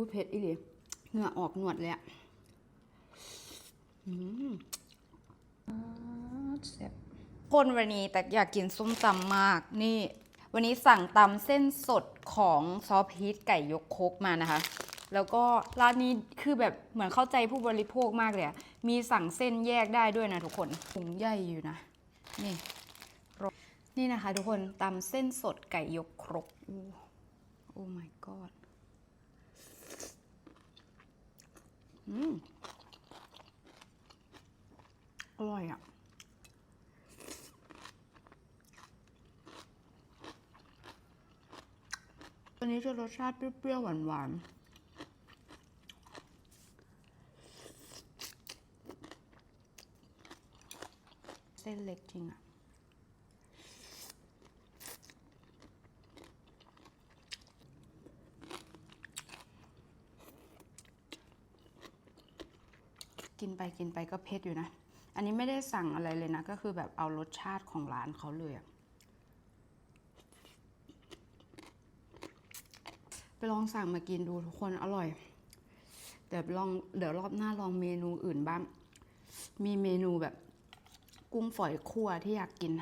พูดเผ็ดอีหลีเหงื่อออกหนวดเลยอะอืมแซ่บคนวันนี้แต่อยากกินส้มตำมาก นี่ วันนี้สั่งตำเส้นสดของซอสพีชไก่ยกครกมานะคะ แล้วก็ร้านนี้คือแบบเหมือนเข้าใจผู้บริโภคมากเลยอะมีสั่งเส้นแยกได้ด้วยนะทุกคนถุงใหญ่อยู่นะ นี่นี่นะคะทุกคนตำเส้นสดไก่ยกครกโอ้โอ้ my god อืมอร่อยอะ ตัวนี้จะรสชาติเปรี้ยวๆหวานๆเส้นเล็กจริงอะ กินไปกินไปก็เผ็ดอยู่นะ อันนี้ไม่ได้สั่งอะไรเลยนะ ก็คือแบบเอารสชาติของร้านเขาเลยอะไปลองสั่งมากินดูทุกคนอร่อย เดี๋ยวลองเดี๋ยวรอบหน้าลองเมนูอื่นบ้าง มีเมนูแบบกุ้งฝอยคั่วที่อยากกิน